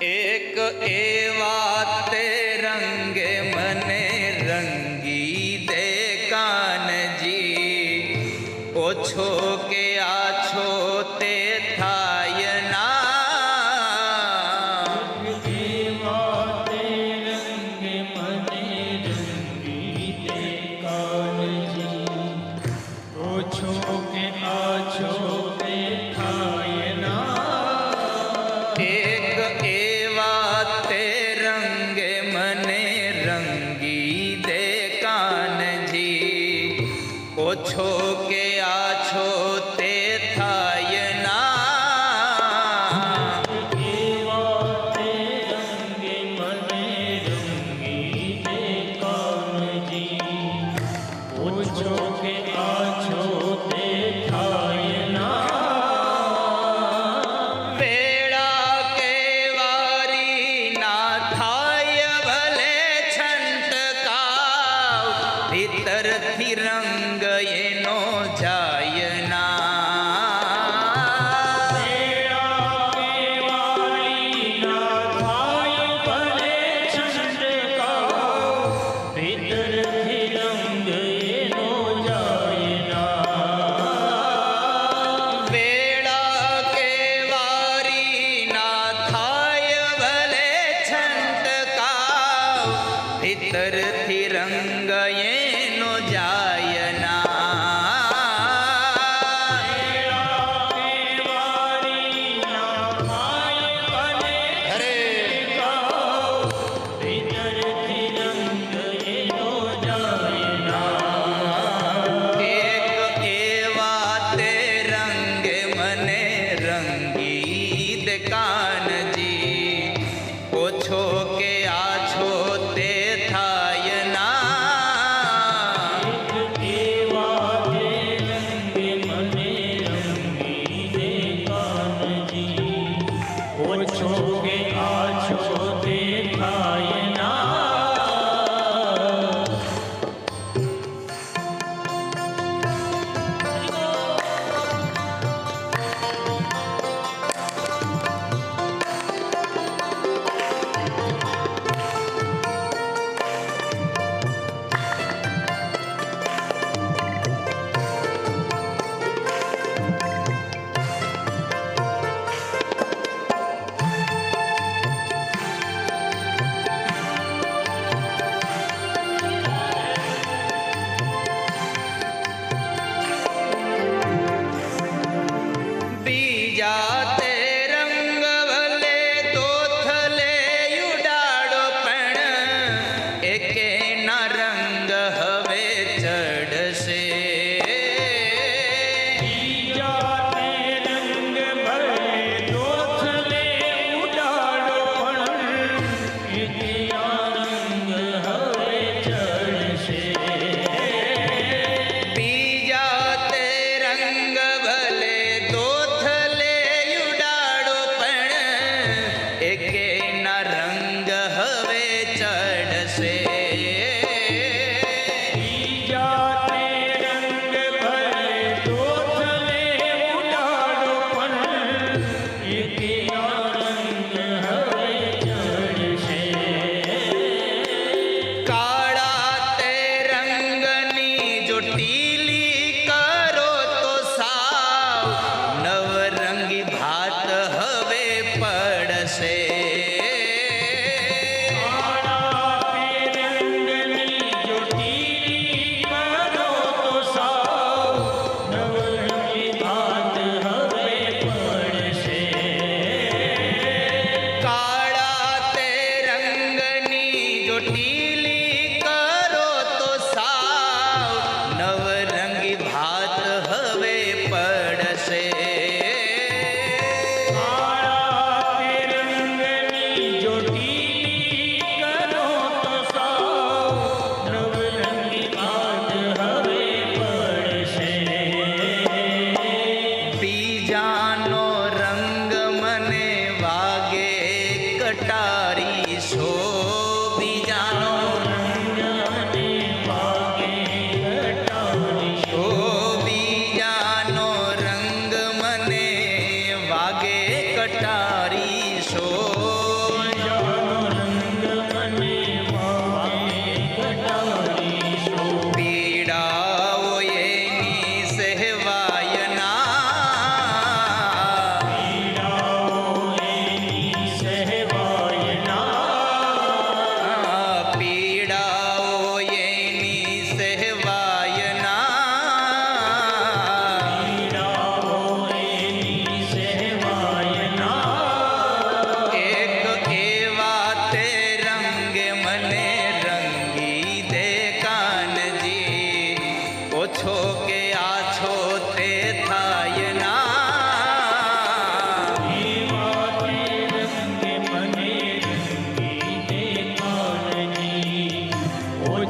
એક એવા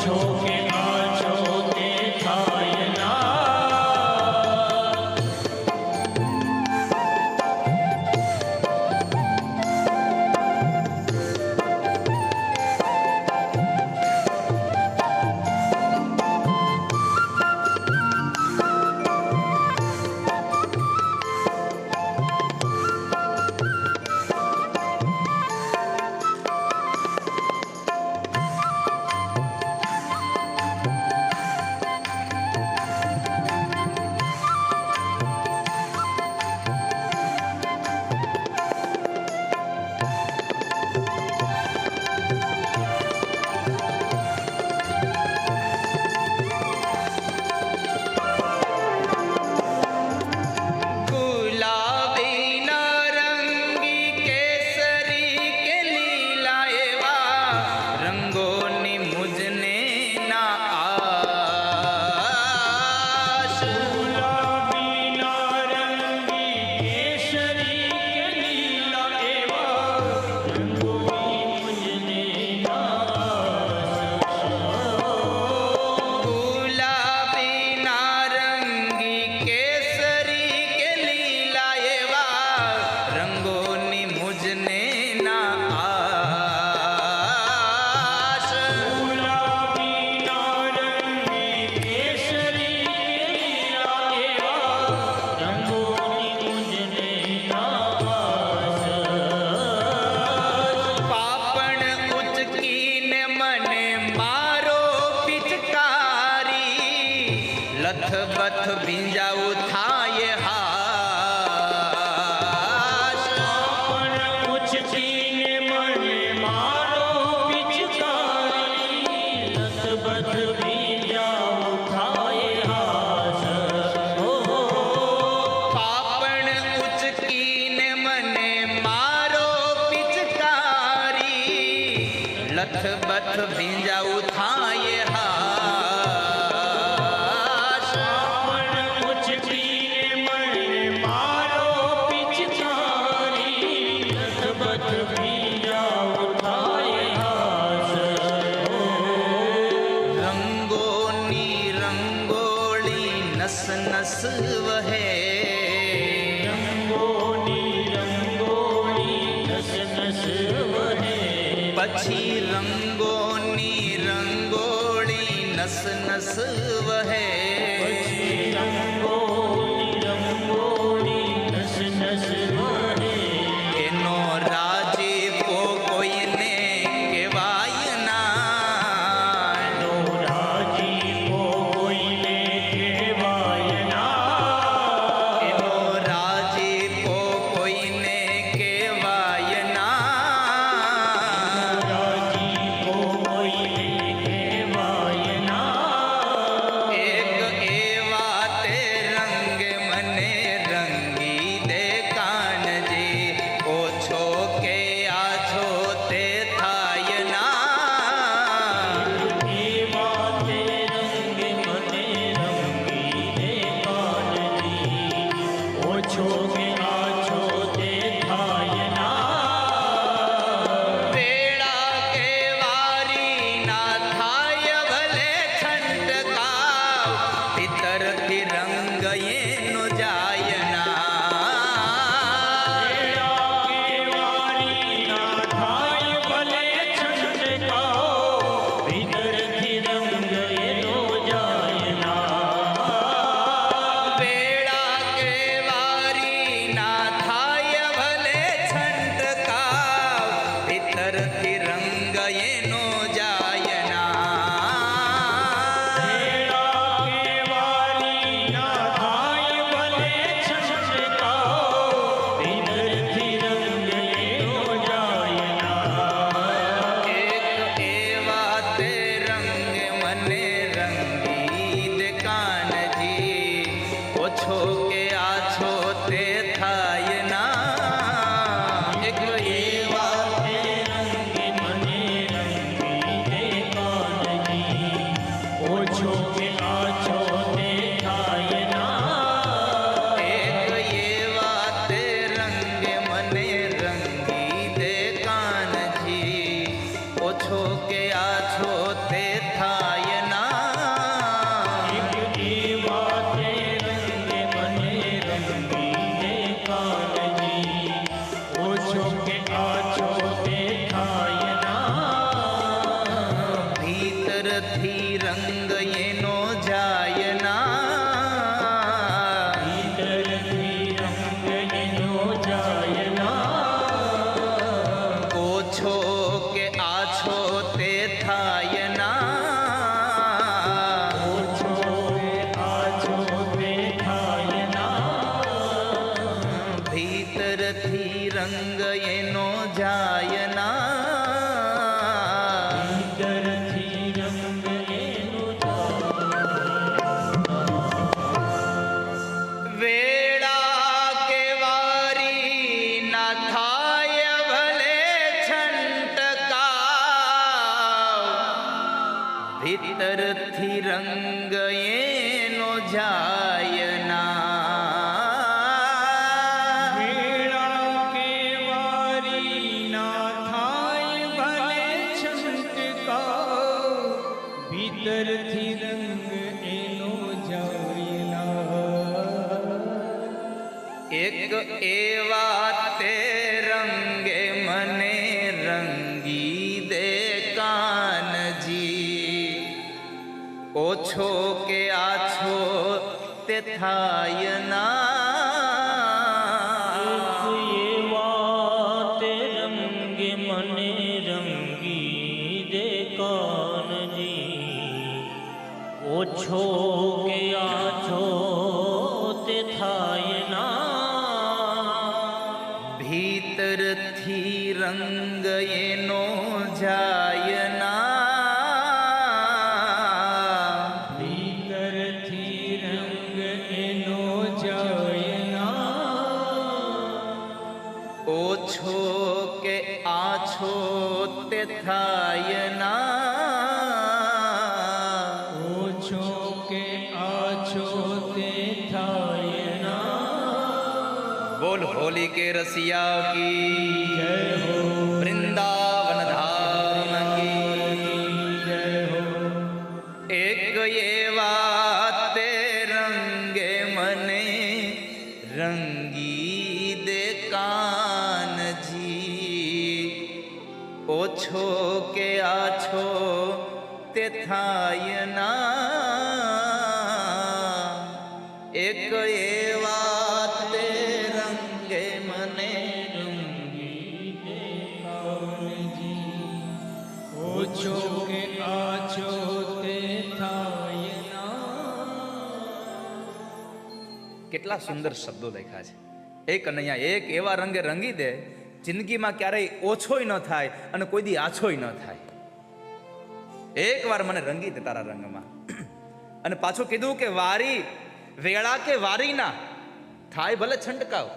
choking. રંગ એનો જાય ના. વેળા કે થાય ભલે છંટકા ભીતરથી રંગ એનો જાય એક એવા થાય ના વાત રંગે મને રંગી દે કાનજી ઓછો કે આછો તે થાય ભીતરથી રંગ કે આછો તે થાય ના. બોલ હોલી કે રસિયા કી? જય હો એક એવા તે રંગે મને ઓછો કે આછો તે થાય કેટલા સુંદર શબ્દો લખ્યા છે. એક કનૈયા એક એવા રંગે રંગી દે જિંદગીમાં ક્યારેય ઓછોય ન થાય અને કોઈ દી આછોય ન થાય. એકવાર મને રંગી દે તારા રંગમાં. અને પાછું કીધું કે વારી વેળા કે વારી ના? થાય ભલે છંટકાવ.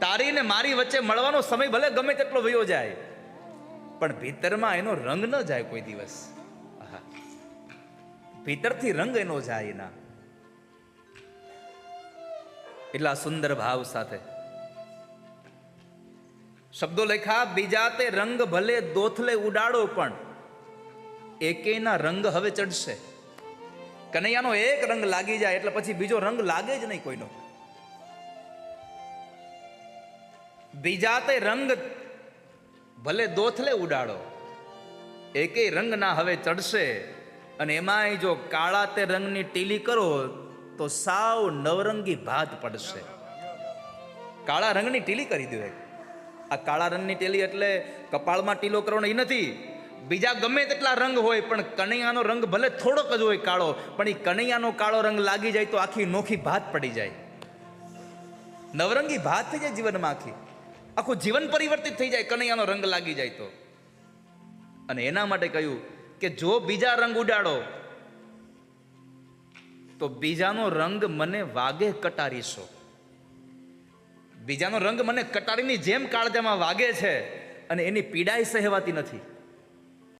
તારી ને મારી વચ્ચે મળવાનો સમય ભલે ગમે તેટલો વયો જાય. પણ ભીતરમાં એનો રંગ ન જાય કોઈ દિવસ. ભીતરથી રંગ એનો જાય ના એટલા સુંદર ભાવ સાથે. શબ્દો લખ્યા, બીજા તે રંગ ભલે દોથલે ઉડાડો પણ એકેના રંગ હવે ચડશે. કનૈયાનો એક રંગ લાગી જાય એટલે પછી બીજો રંગ લાગે જ નહીં કોઈનો. બીજા તે રંગ ભલે દોથલે ઉડાડો, એકેય રંગ ના હવે ચડશે અને એમાંય જો કાળા તે રંગની ટીલી કરો તો સાવ નવરંગી ભાત પડશે. કાળા રંગની ટીલી કરી દો એક. આ કાળા રંગની ટીલી એટલે કપાળમાં ટીલો કરવાનો એ નથી. બીજા ગમે તેટલા રંગ હોય, પણ કનૈયાનો રંગ ભલે થોડોક જ હોય કાળો, પણ એ કનૈયાનો કાળો રંગ લાગી જાય તો આખી નોખી ભાત પડી જાય. નવરંગી ભાત થઈ જાય જીવનમાં આખી. આખું જીવન પરિવર્તિત થઈ જાય કનૈયાનો રંગ લાગી જાય તો. અને એના માટે કહ્યું કે જો બીજા રંગ ઉડાડો, તો બીજાનો રંગ મને વાગે કટારીશો. બીજાનો રંગ મને કટારીની જેમ કાળજામાં વાગે છે અને એની પીડાઈ સહેવાતી નથી.